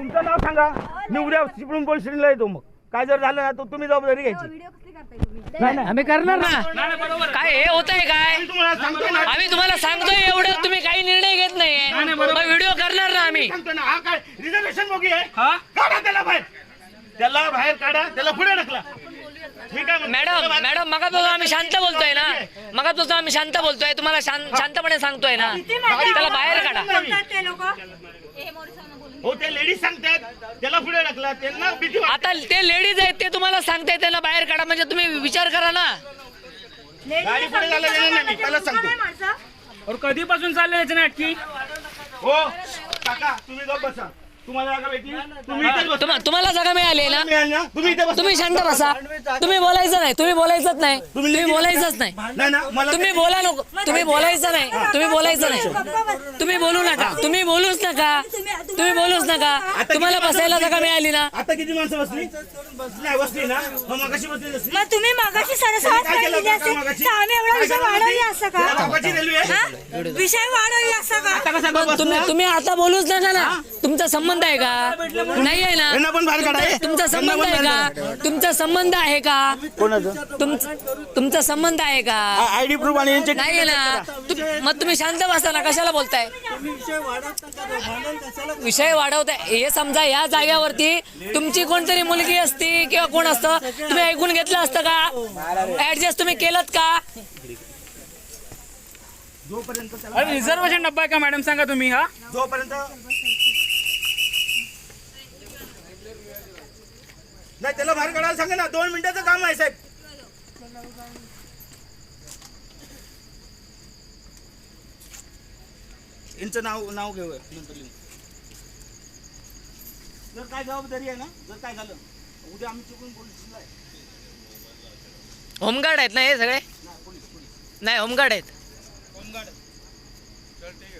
तुमचं नाव सांगा. मी उद्या चिपळूण पोलीस स्टेशनला येतो मग. काय जर झालं ना तर तुम्ही जबाबदारी घ्यायची. व्हिडिओ कसले करताय तुम्ही? नाही नाही. आम्ही करणार ना. काय हे होत आहे. काय मी तुम्हाला सांगतो ना. आम्ही तुम्हाला सांगतोय एवढं तुम्ही काही निर्णय घेत नाहीये व्हिडिओ करणार ना आम्ही. सांगतो ना. हा काय? रिझर्वेशन मोगी आहे. काढा त्याला बाहेर. त्याला बाहेर काढा त्याला पुढे ढकला. ठीक आहे मग. मॅडम मॅडम मगापासून आम्ही शांत बोलतोय ना. मगापासून आम्ही शांत बोलतोय तुम्हाला शांत- शांतपणे सांगतोय ना. त्याला बाहेर काढा. ते लोक. हो ते लेडीज सांगतात त्याला पुढे ढकला त्यांना भीती वाटते. आता ते लेडीज आहेत ते तुम्हाला सांगताय त्यांना बाहेर काढा. म्हणजे तुम्ही विचार करा ना. गाडी पुढे झालं गेलं नाही मी पहिलाच सांगतो. और कधीपासून चालले याचे नाटकी? हो. काका तुम्ही गप बसा. तुम्हाला जागा भेटली तुम्ही इथेच बसा. तुम्हा- तुम्हाला जागा मिळाली ना? मिळाली ना? तुम्ही इथे बसा. तुम्ही शांत बसा. तुम्ही बोलायचं नाही तुम्ही बोलायचंच नाही. तुम्ही बोलायचंच नाही. नाही ना मला तुम्ही बोला नको. तुम्ही बोलायचं नाही. तुम्ही बोलायचं नाही तुम्ही बोलू नका. तुम्ही बोलूच नका. तुम्ही बोलूच नका. तुम्हाला बसायला जागा मिळाली ना? आता किती माणसं बसली? नाही बसली ना. मग मगाशी बसली नसली मग तुम्ही मागाशी सरसाट काय केलं दिली असते मगाशी? तर आम्ही एवढा काय विषय वाढवली? असं का? बाबाची रेल्वे आहे? हा? विषय वाढवली असं का? पण तुम्ही तुम्ही आता बोलूच नका ना. तुमचा संबंध आहे का? नाही आहे ना? यांना पण बाहेर काढा हे. तुमचा संबंध आहे. का? तुमचा संबंध आहे का? कोणाचं? तुमचा तुमचा संबंध आहे का? आयडी प्रूफ आणि यांचे नाही आहे ना? तु- मग तुम्ही शांत बसा ना कशाला बोलताय? विषय वाढवताय. हे समजा या जाग्यावरती तुमची कोणतरी मुलगी असती किंवा कोण असतं तुम्ही ऐकून घेतलं असतं का? ऍडजस्ट तुम्ही केलं का? अरे रिझर्वेशन डब्बा आहे का मॅडम सांगा तुम्ही हा. जोपर्यंत नाही त्याला बाहेर काढायला सांगा ना. दोन मिनिटाचं काम आहे साहेब. यांचं नाव नाव घेऊ नंतर लिहू जर काय जबाबदारी आहे ना जर काय झालं उद्या आम्ही चुकून पोलीस स्टेशनला आहे. होमगार्ड आहेत ना हे सगळे? नाही होमगार्ड आहेत. होमगार्ड.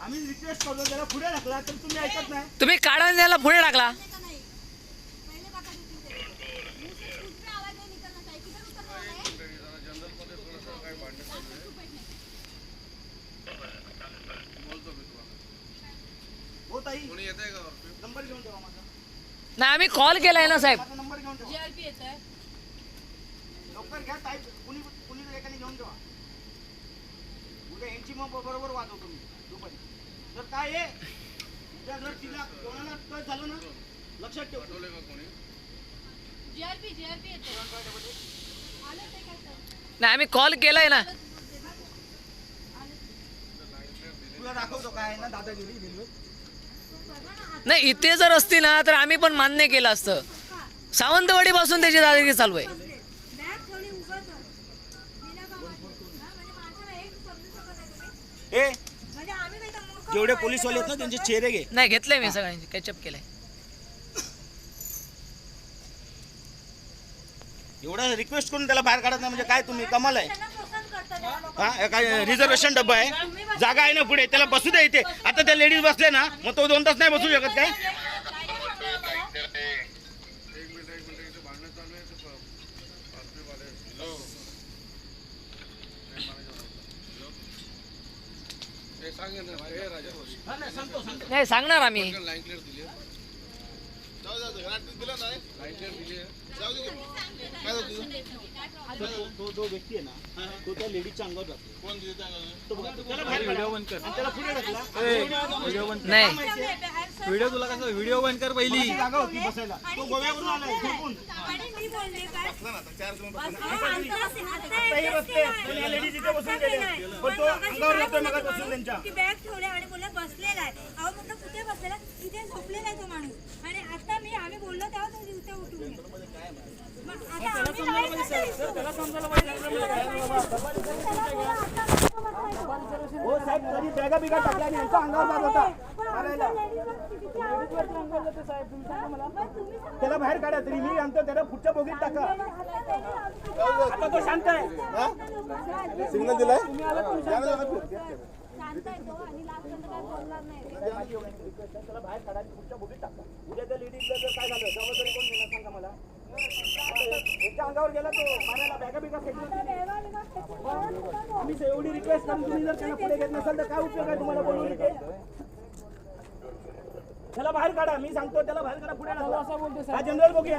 आम्ही रिक्वेस्ट करतो त्याला पुढे टाकला तर तुम्ही ऐकत नाही. तुम्ही काढा आणि त्याला पुढे टाकला. नंबर घेऊन ठेवा माझा. नाही आम्ही कॉल केलाय ना साहेब. माझा नंबर घेऊन ठेवा. लवकर घ्या कुणी कुणी तरी एकाने घेऊन ठेवा. उद्या यांची मग बरोबर वाजवतो मी दुपारी. जर काय आहे उद्या जर तिला कोणाला टच झालं ना लक्षात ठेव. नाही आम्ही कॉल केलाय ना. तुला दाखवतो काय आहे ना दादागिरी रेल्वे नाही इथे जर असती ना तर आम्ही पण मान्य केलं असतं. सावंतवाडी पासून त्याची दादागिरी चालू आहे. हा, म्हणजे म्हणजे जेवढे लोकं पोलीसवाले आहेत ना त्यांचे चेहरे घे. नाही घेतलंय मी सगळ्यांची कॅचअप केलंय. एवढा रिक्वेस्ट करून त्याला बाहेर काढत नाही म्हणजे काय तुम्ही? कमाल आहे. हा काय रिझर्वेशन डब्बा आहे. जागा आहे ना पुढे त्याला बसू द्या इथे. आता त्या लेडीज बसले ना मग तो दोन तास नाही बसू शकत काय? नाही सांगणार आम्ही. तो? तो जो व्यक्ती आहे ना तो त्या लेडीजच्या अंगावर जातो. तो बघा, त्याला बाहेर काढा. आणि त्याला पुढे ढकला. नाही. व्हिडिओ तुला कसं व्हिडिओ बंद कर पहिली. जागा होती बसायला. तो गोव्यावरून आलाय. झोपून. आणि मी बोलले काय हे बसले. पण या लेडीज इथे बसून गेल्या. पण तो अंगावर जातोय मग बसून त्यांच्या. ती बॅग ठेवल्या आणि बोलला बसलेला आहे अहो म्हटलं कुठे बसलेला तिथे झोपलेला आहे तो माणूस आणि आता मी आम्ही बोललो तेव्हा तो इथे उठून गेला. मग आता आम्ही काय करायचं? त्याला बोला, आता नको बसायचं. हो साहेब यांचा अंगावर जात होता. त्याला बाहेर काढा तरी मी आणतो त्याला पुढच्या बोगीत टाका. आता तो शांत आहे. सिग्नल दिलाय? शांत त्याला बाहेर काढा जर काय झालं कोण मला? अंगावर गेला तो. एवढी रिक्वेस्ट करून तुम्ही जर त्याला पुढे घेत नसाल तर काय उपयोग आहे तुम्हाला बोलवली त्याला बाहेर काढा. मी सांगतो त्याला बाहेर काढा पुढे जनरल बघूया